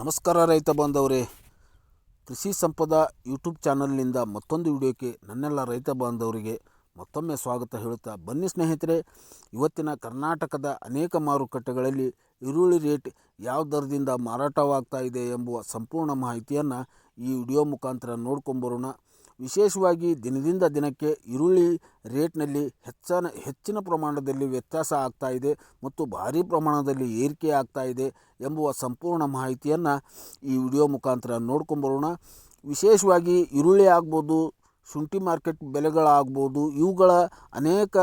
ನಮಸ್ಕಾರ ರೈತ ಬಾಂಧವರೇ. ಕೃಷಿ ಸಂಪದ ಯೂಟ್ಯೂಬ್ ಚಾನಲ್ನಿಂದ ಮತ್ತೊಂದು ವಿಡಿಯೋಕ್ಕೆ ನನ್ನೆಲ್ಲ ರೈತ ಬಾಂಧವರಿಗೆ ಮತ್ತೊಮ್ಮೆ ಸ್ವಾಗತ ಹೇಳುತ್ತಾ ಬನ್ನಿ ಸ್ನೇಹಿತರೆ. ಇವತ್ತಿನ ಕರ್ನಾಟಕದ ಅನೇಕ ಮಾರುಕಟ್ಟೆಗಳಲ್ಲಿ ಈರುಳ್ಳಿ ರೇಟ್ ಯಾವ ದರದಿಂದ ಮಾರಾಟವಾಗ್ತಾ ಇದೆ ಎಂಬುವ ಸಂಪೂರ್ಣ ಮಾಹಿತಿಯನ್ನು ಈ ವಿಡಿಯೋ ಮುಖಾಂತರ ನೋಡ್ಕೊಂಬರೋಣ. ವಿಶೇಷವಾಗಿ ದಿನದಿಂದ ದಿನಕ್ಕೆ ಈರುಳ್ಳಿ ರೇಟ್ನಲ್ಲಿ ಹೆಚ್ಚಿನ ಹೆಚ್ಚಿನ ಪ್ರಮಾಣದಲ್ಲಿ ವ್ಯತ್ಯಾಸ ಆಗ್ತಾ ಇದೆ ಮತ್ತು ಭಾರಿ ಪ್ರಮಾಣದಲ್ಲಿ ಏರಿಕೆ ಆಗ್ತಾ ಇದೆ ಎಂಬುವ ಸಂಪೂರ್ಣ ಮಾಹಿತಿಯನ್ನು ಈ ವಿಡಿಯೋ ಮುಖಾಂತರ ನೋಡ್ಕೊಂಬರೋಣ. ವಿಶೇಷವಾಗಿ ಈರುಳ್ಳಿ ಆಗ್ಬೋದು, ಶುಂಠಿ ಮಾರ್ಕೆಟ್ ಬೆಲೆಗಳಾಗ್ಬೋದು, ಇವುಗಳ ಅನೇಕ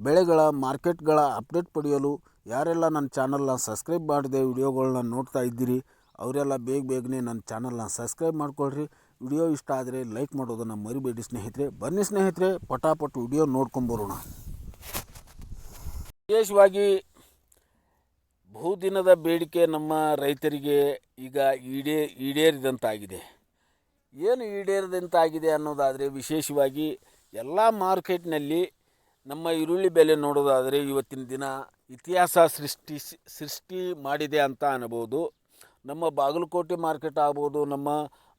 ಬೆಳೆಗಳ ಮಾರ್ಕೆಟ್ಗಳ ಅಪ್ಡೇಟ್ ಪಡೆಯಲು ಯಾರೆಲ್ಲ ನನ್ನ ಚಾನಲ್ನ ಸಬ್ಸ್ಕ್ರೈಬ್ ಮಾಡಿದೆ ವಿಡಿಯೋಗಳನ್ನ ನೋಡ್ತಾ ಇದ್ದೀರಿ, ಅವರೆಲ್ಲ ಬೇಗ ಬೇಗನೆ ನನ್ನ ಚಾನಲ್ನ ಸಬ್ಸ್ಕ್ರೈಬ್ ಮಾಡ್ಕೊಳ್ರಿ. ವಿಡಿಯೋ ಇಷ್ಟ ಆದರೆ ಲೈಕ್ ಮಾಡೋದನ್ನು ಮರಿಬೇಡಿ ಸ್ನೇಹಿತರೆ. ಬನ್ನಿ ಸ್ನೇಹಿತರೆ, ಪಟಾಪಟ್ ವಿಡಿಯೋ ನೋಡ್ಕೊಂಬರೋಣ. ವಿಶೇಷವಾಗಿ ಬಹುದಿನದ ಬೇಡಿಕೆ ನಮ್ಮ ರೈತರಿಗೆ ಈಗ ಈಡೇ ಈಡೇರಿದಂತಾಗಿದೆ. ಏನು ಈಡೇರಿದಂತಾಗಿದೆ ಅನ್ನೋದಾದರೆ ವಿಶೇಷವಾಗಿ ಎಲ್ಲ ಮಾರ್ಕೆಟ್ನಲ್ಲಿ ನಮ್ಮ ಈರುಳ್ಳಿ ಬೆಲೆ ನೋಡೋದಾದರೆ ಇವತ್ತಿನ ದಿನ ಇತಿಹಾಸ ಸೃಷ್ಟಿ ಸೃಷ್ಟಿ ಮಾಡಿದೆ ಅಂತ ಅನ್ಬೋದು. ನಮ್ಮ ಬಾಗಲಕೋಟೆ ಮಾರ್ಕೆಟ್ ಆಗ್ಬೋದು, ನಮ್ಮ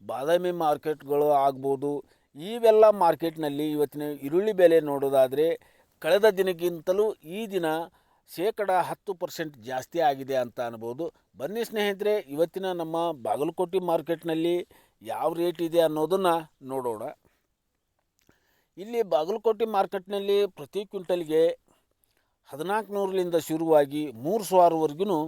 ಬಾದಾಮಿ ಮಾರ್ಕೆಟ್ಗಳು ಆಗ್ಬೋದು, ಇವೆಲ್ಲ ಮಾರ್ಕೆಟ್ನಲ್ಲಿ ಇವತ್ತಿನ ಈರುಳ್ಳಿ ಬೆಲೆ ನೋಡೋದಾದರೆ ಕಳೆದ ದಿನಕ್ಕಿಂತಲೂ ಈ ದಿನ ಶೇಕಡ ಹತ್ತು ಪರ್ಸೆಂಟ್ ಜಾಸ್ತಿ ಆಗಿದೆ ಅಂತ ಅನ್ಬೋದು. ಬನ್ನಿ ಸ್ನೇಹಿತರೆ, ಇವತ್ತಿನ ನಮ್ಮ ಬಾಗಲಕೋಟೆ ಮಾರ್ಕೆಟ್ನಲ್ಲಿ ಯಾವ ರೇಟ್ ಇದೆ ಅನ್ನೋದನ್ನು ನೋಡೋಣ. ಇಲ್ಲಿ ಬಾಗಲಕೋಟೆ ಮಾರ್ಕೆಟ್ನಲ್ಲಿ ಪ್ರತಿ ಕ್ವಿಂಟಲ್ಗೆ ಹದಿನಾಲ್ಕು ನೂರಲಿಂದ ಶುರುವಾಗಿ ಮೂರು ಸಾವಿರವರೆಗೂ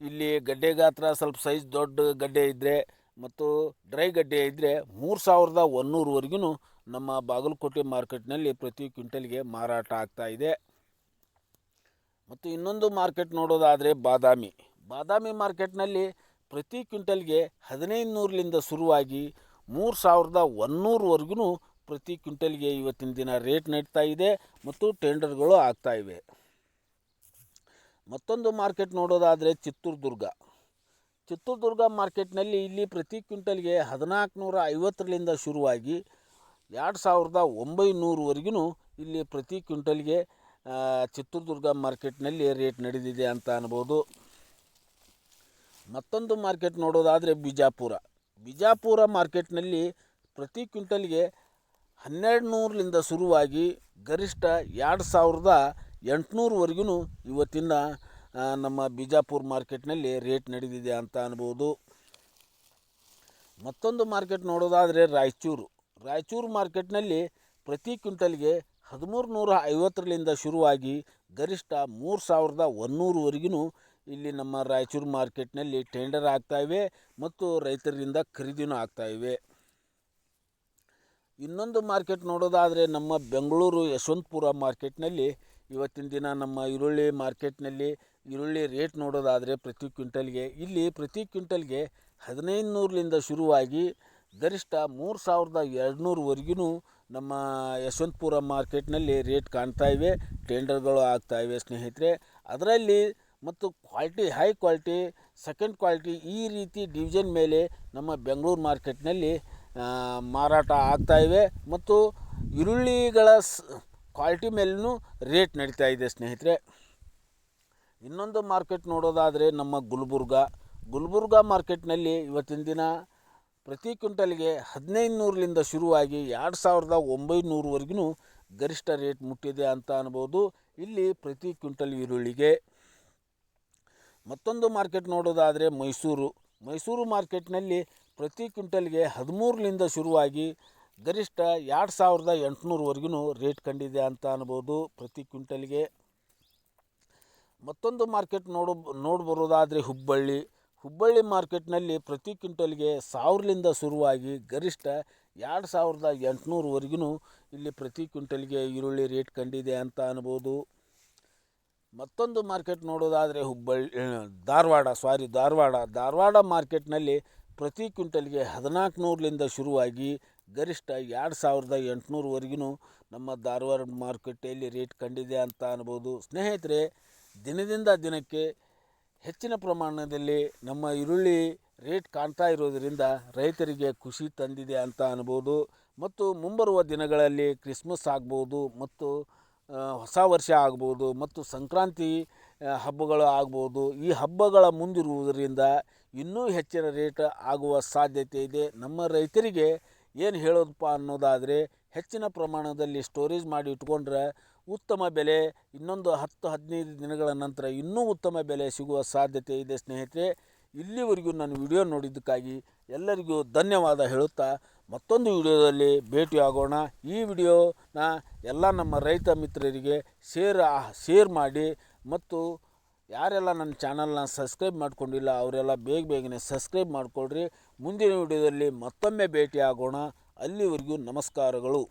ಇಲ್ಲಿ ಗಡ್ಡೆ ಗಾತ್ರ ಸ್ವಲ್ಪ ಸೈಜ್ ದೊಡ್ಡ ಗಡ್ಡೆ ಇದ್ದರೆ ಮತ್ತು ಡ್ರೈ ಗಡ್ಡೆ ಇದ್ದರೆ ಮೂರು ಸಾವಿರದ ಒನ್ನೂರುವರೆಗೂ ನಮ್ಮ ಬಾಗಲಕೋಟೆ ಮಾರ್ಕೆಟ್ನಲ್ಲಿ ಪ್ರತಿ ಕ್ವಿಂಟಲ್ಗೆ ಮಾರಾಟ ಆಗ್ತಾ ಇದೆ. ಮತ್ತು ಇನ್ನೊಂದು ಮಾರ್ಕೆಟ್ ನೋಡೋದಾದರೆ ಬಾದಾಮಿ. ಬಾದಾಮಿ ಮಾರ್ಕೆಟ್ನಲ್ಲಿ ಪ್ರತಿ ಕ್ವಿಂಟಲ್ಗೆ ಹದಿನೈದು ನೂರರಿಂದ ಶುರುವಾಗಿ ಮೂರು ಸಾವಿರದ ಒನ್ನೂರುವರೆಗೂ ಪ್ರತಿ ಕ್ವಿಂಟಲ್ಗೆ ಇವತ್ತಿನ ದಿನ ರೇಟ್ ನಡೀತಾ ಇದೆ ಮತ್ತು ಟೆಂಡರ್ಗಳು ಆಗ್ತಾ ಇವೆ. ಮತ್ತೊಂದು ಮಾರ್ಕೆಟ್ ನೋಡೋದಾದರೆ ಚಿತ್ರದುರ್ಗ ಚಿತ್ರದುರ್ಗ ಮಾರ್ಕೆಟ್ನಲ್ಲಿ ಇಲ್ಲಿ ಪ್ರತಿ ಕ್ವಿಂಟಲ್ಗೆ ಹದಿನಾಲ್ಕು ನೂರ ಐವತ್ತರಿಂದ ಶುರುವಾಗಿ ಎರಡು ಸಾವಿರದ ಒಂಬೈನೂರವರೆಗೂ ಇಲ್ಲಿ ಪ್ರತಿ ಕ್ವಿಂಟಲ್ಗೆ ಚಿತ್ರದುರ್ಗ ಮಾರ್ಕೆಟ್ನಲ್ಲಿ ರೇಟ್ ನಡೆದಿದೆ ಅಂತ ಅನ್ಬೋದು. ಮತ್ತೊಂದು ಮಾರ್ಕೆಟ್ ನೋಡೋದಾದರೆ ಬಿಜಾಪುರ. ಬಿಜಾಪುರ ಮಾರ್ಕೆಟ್ನಲ್ಲಿ ಪ್ರತಿ ಕ್ವಿಂಟಲ್ಗೆ ಹನ್ನೆರಡು ನೂರರಿಂದ ಶುರುವಾಗಿ ಗರಿಷ್ಠ ಎರಡು ಸಾವಿರದ ಎಂಟುನೂರವರೆಗೂ ಇವತ್ತಿನ ನಮ್ಮ ಬಿಜಾಪುರ ಮಾರ್ಕೆಟ್ನಲ್ಲಿ ರೇಟ್ ನಡೆದಿದೆ ಅಂತ ಅನ್ಬೋದು. ಮತ್ತೊಂದು ಮಾರ್ಕೆಟ್ ನೋಡೋದಾದರೆ ರಾಯಚೂರು. ರಾಯಚೂರು ಮಾರ್ಕೆಟ್ನಲ್ಲಿ ಪ್ರತಿ ಕ್ವಿಂಟಲ್ಗೆ ಹದಿಮೂರು ನೂರ ಐವತ್ತರಿಂದ ಶುರುವಾಗಿ ಗರಿಷ್ಠ ಮೂರು ಸಾವಿರದ ಒನ್ನೂರುವರೆಗೂ ಇಲ್ಲಿ ನಮ್ಮ ರಾಯಚೂರು ಮಾರ್ಕೆಟ್ನಲ್ಲಿ ಟೆಂಡರ್ ಆಗ್ತಾ ಇವೆ ಮತ್ತು ರೈತರಿಂದ ಖರೀದಿನೂ ಆಗ್ತಾ ಇವೆ. ಇನ್ನೊಂದು ಮಾರ್ಕೆಟ್ ನೋಡೋದಾದರೆ ನಮ್ಮ ಬೆಂಗಳೂರು ಯಶವಂತಪುರ ಮಾರ್ಕೆಟ್ನಲ್ಲಿ ಇವತ್ತಿನ ದಿನ ನಮ್ಮ ಈರುಳ್ಳಿ ಮಾರ್ಕೆಟ್ನಲ್ಲಿ ಈರುಳ್ಳಿ ರೇಟ್ ನೋಡೋದಾದರೆ ಪ್ರತಿ ಕ್ವಿಂಟಲ್ಗೆ ಇಲ್ಲಿ ಪ್ರತಿ ಕ್ವಿಂಟಲ್ಗೆ ಹದಿನೈದು ನೂರಲಿಂದ ಶುರುವಾಗಿ ಗರಿಷ್ಠ ಮೂರು ಸಾವಿರದ ಎರಡುನೂರವರೆಗೂ ನಮ್ಮ ಯಶವಂತಪುರ ಮಾರ್ಕೆಟ್ನಲ್ಲಿ ರೇಟ್ ಕಾಣ್ತಾ ಇವೆ, ಟೆಂಡರ್ಗಳು ಆಗ್ತಾ ಇವೆ ಸ್ನೇಹಿತರೆ. ಅದರಲ್ಲಿ ಮತ್ತು quality, high quality, second quality ಈ ರೀತಿ ಡಿವಿಷನ್ ಮೇಲೆ ನಮ್ಮ ಬೆಂಗಳೂರು ಮಾರ್ಕೆಟ್ನಲ್ಲಿ ಮಾರಾಟ ಆಗ್ತಾ ಇವೆ. ಮತ್ತು ಈರುಳ್ಳಿಗಳ ಸ್ ಕ್ವಾಲಿಟಿ ಮೇಲೂ ರೇಟ್ ನಡೀತಾ ಇದೆ, ಸ್ನೇಹಿತರೆ. ಇನ್ನೊಂದು ಮಾರ್ಕೆಟ್ ನೋಡೋದಾದರೆ ನಮ್ಮ ಗುಲ್ಬರ್ಗ. ಗುಲ್ಬರ್ಗ ಮಾರ್ಕೆಟ್ನಲ್ಲಿ ಇವತ್ತಿನ ದಿನ ಪ್ರತಿ ಕ್ವಿಂಟಲ್ಗೆ ಹದಿನೈದು ನೂರರಿಂದ ಶುರುವಾಗಿ ಎರಡು ಸಾವಿರದ ಒಂಬೈನೂರವರೆಗೂ ಗರಿಷ್ಠ ರೇಟ್ ಮುಟ್ಟಿದೆ ಅಂತ ಅನ್ಬೋದು. ಇಲ್ಲಿ ಪ್ರತಿ ಕ್ವಿಂಟಲ್ ಈರುಳ್ಳಿಗೆ ಮತ್ತೊಂದು ಮಾರ್ಕೆಟ್ ನೋಡೋದಾದರೆ ಮೈಸೂರು. ಮೈಸೂರು ಮಾರ್ಕೆಟ್ನಲ್ಲಿ ಪ್ರತಿ ಕ್ವಿಂಟಲ್ಗೆ ಹದಿಮೂರರಿಂದ ಶುರುವಾಗಿ ಗರಿಷ್ಠ ಎರಡು ಸಾವಿರದ ಎಂಟುನೂರವರೆಗೂ ರೇಟ್ ಕಂಡಿದೆ ಅಂತ ಅನ್ಬೋದು ಪ್ರತಿ ಕ್ವಿಂಟಲ್ಗೆ. ಮತ್ತೊಂದು ಮಾರ್ಕೆಟ್ ನೋಡು ನೋಡ್ಬರೋದಾದರೆ ಹುಬ್ಬಳ್ಳಿ. ಹುಬ್ಬಳ್ಳಿ ಮಾರ್ಕೆಟ್ನಲ್ಲಿ ಪ್ರತಿ ಕ್ವಿಂಟಲ್ಗೆ ಸಾವಿರದಿಂದ ಶುರುವಾಗಿ ಗರಿಷ್ಠ ಎರಡು ಸಾವಿರದ ಎಂಟುನೂರವರೆಗೂ ಇಲ್ಲಿ ಪ್ರತಿ ಕ್ವಿಂಟಲ್ಗೆ ಈರುಳ್ಳಿ ರೇಟ್ ಕಂಡಿದೆ ಅಂತ ಅನ್ಬೋದು. ಮತ್ತೊಂದು ಮಾರ್ಕೆಟ್ ನೋಡೋದಾದರೆ ಹುಬ್ಬಳ್ಳಿ ಧಾರವಾಡ ಸಾರಿ ಧಾರವಾಡ. ಧಾರವಾಡ ಮಾರ್ಕೆಟ್ನಲ್ಲಿ ಪ್ರತಿ ಕ್ವಿಂಟಲ್ಗೆ ಹದಿನಾಲ್ಕು ನೂರಲಿಂದ ಶುರುವಾಗಿ ಗರಿಷ್ಠ ಎರಡು ಸಾವಿರದ ಎಂಟುನೂರವರೆಗೂ ನಮ್ಮ ಧಾರವಾಡ ಮಾರುಕಟ್ಟೆಯಲ್ಲಿ ರೇಟ್ ಕಂಡಿದೆ ಅಂತ ಅನ್ಬೋದು. ಸ್ನೇಹಿತರೆ, ದಿನದಿಂದ ದಿನಕ್ಕೆ ಹೆಚ್ಚಿನ ಪ್ರಮಾಣದಲ್ಲಿ ನಮ್ಮ ಈರುಳ್ಳಿ ರೇಟ್ ಕಾಣ್ತಾ ಇರೋದರಿಂದ ರೈತರಿಗೆ ಖುಷಿ ತಂದಿದೆ ಅಂತ ಅನ್ಬೋದು. ಮತ್ತು ಮುಂಬರುವ ದಿನಗಳಲ್ಲಿ ಕ್ರಿಸ್ಮಸ್ ಆಗ್ಬೋದು ಮತ್ತು ಹೊಸ ವರ್ಷ ಆಗ್ಬೋದು ಮತ್ತು ಸಂಕ್ರಾಂತಿ ಹಬ್ಬಗಳು ಆಗ್ಬೋದು. ಈ ಹಬ್ಬಗಳ ಮುಂದಿರುವುದರಿಂದ ಇನ್ನೂ ಹೆಚ್ಚಿನ ರೇಟ್ ಆಗುವ ಸಾಧ್ಯತೆ ಇದೆ. ನಮ್ಮ ರೈತರಿಗೆ ಏನು ಹೇಳೋದಪ್ಪ ಅನ್ನೋದಾದರೆ, ಹೆಚ್ಚಿನ ಪ್ರಮಾಣದಲ್ಲಿ ಸ್ಟೋರೇಜ್ ಮಾಡಿ ಇಟ್ಕೊಂಡ್ರೆ ಉತ್ತಮ ಬೆಲೆ ಇನ್ನೊಂದು ಹತ್ತು ಹದಿನೈದು ದಿನಗಳ ನಂತರ ಇನ್ನೂ ಉತ್ತಮ ಬೆಲೆ ಸಿಗುವ ಸಾಧ್ಯತೆ ಇದೆ ಸ್ನೇಹಿತರೆ. ಇಲ್ಲಿವರೆಗೂ ನಾನು ವಿಡಿಯೋ ನೋಡಿದ್ದಕ್ಕಾಗಿ ಎಲ್ಲರಿಗೂ ಧನ್ಯವಾದ ಹೇಳುತ್ತಾ, ಮತ್ತೊಂದು ವಿಡಿಯೋದಲ್ಲಿ ಭೇಟಿಯಾಗೋಣ ಈ ವಿಡಿಯೋನ ಎಲ್ಲ ನಮ್ಮ ರೈತ ಮಿತ್ರರಿಗೆ ಶೇರ್ ಶೇರ್ ಮಾಡಿ ಮತ್ತು ಯಾರೆಲ್ಲ ನನ್ನ ಚಾನಲ್ನ ಸಬ್ಸ್ಕ್ರೈಬ್ ಮಾಡ್ಕೊಂಡಿಲ್ಲ, ಅವರೆಲ್ಲ ಬೇಗ ಬೇಗನೆ ಸಬ್ಸ್ಕ್ರೈಬ್ ಮಾಡಿಕೊಳ್ರಿ. ಮುಂದಿನ ವಿಡಿಯೋದಲ್ಲಿ ಮತ್ತೊಮ್ಮೆ ಭೇಟಿಯಾಗೋಣ. ಅಲ್ಲಿವರೆಗೂ ನಮಸ್ಕಾರಗಳು.